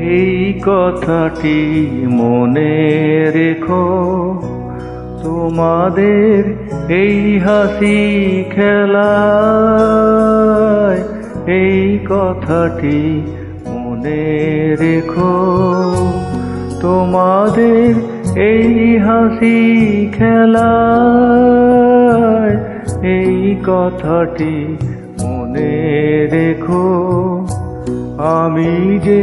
এই কথাটি মনে রেখো। তোমাদের এই হাসি খেলায় এই কথাটি মনে রেখো। তোমাদের এই হাসি খেলায় এই কথাটি মনে রেখো। আমি যে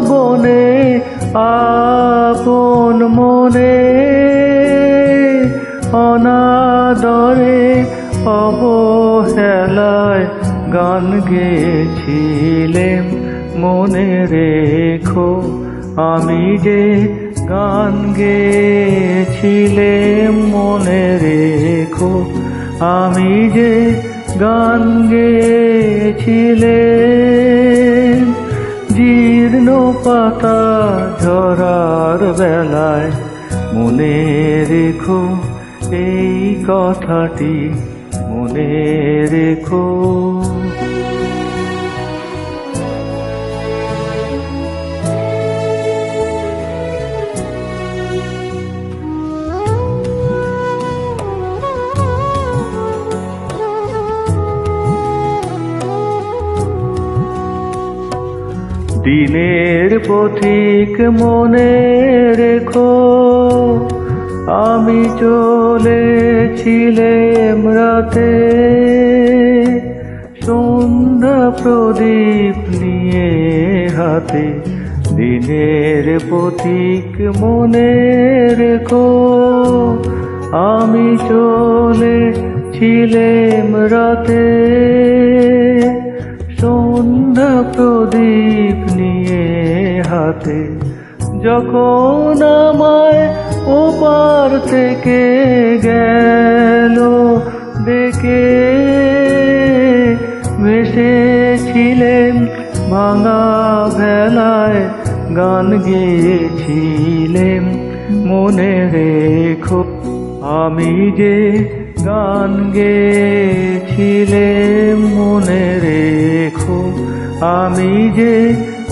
বনে আপন মনে, অনাদরে অবহেলায় গান গেয়েছিলেম। মনে রেখো, আমি যে গান গেয়েছিলেম। মনে রেখো, আমি যে গান গেয়েছিলে জীর্ণ পাতা ঝরার বেলায় মনে রেখো এই কথাটি মনে রেখো দিনের পথিক মনে রেখো, আমি চলেছিলেম রাতে। সন্ধ্যা প্রদীপ নিয়ে হাতে দিনের পথিক মনে রেখো, আমি চলেছিলেম রাতে। সন্ধ্যা প্রদীপ হাতে, যখন আমায় ওপার থেকে গেল, ডেকে ভেসেছিলেন ভাঙা ভেলায়, গান গেয়েছিলেন মনে রেখো, আমি যে গান গেয়েছিলেম মনে রেখো, আমি যে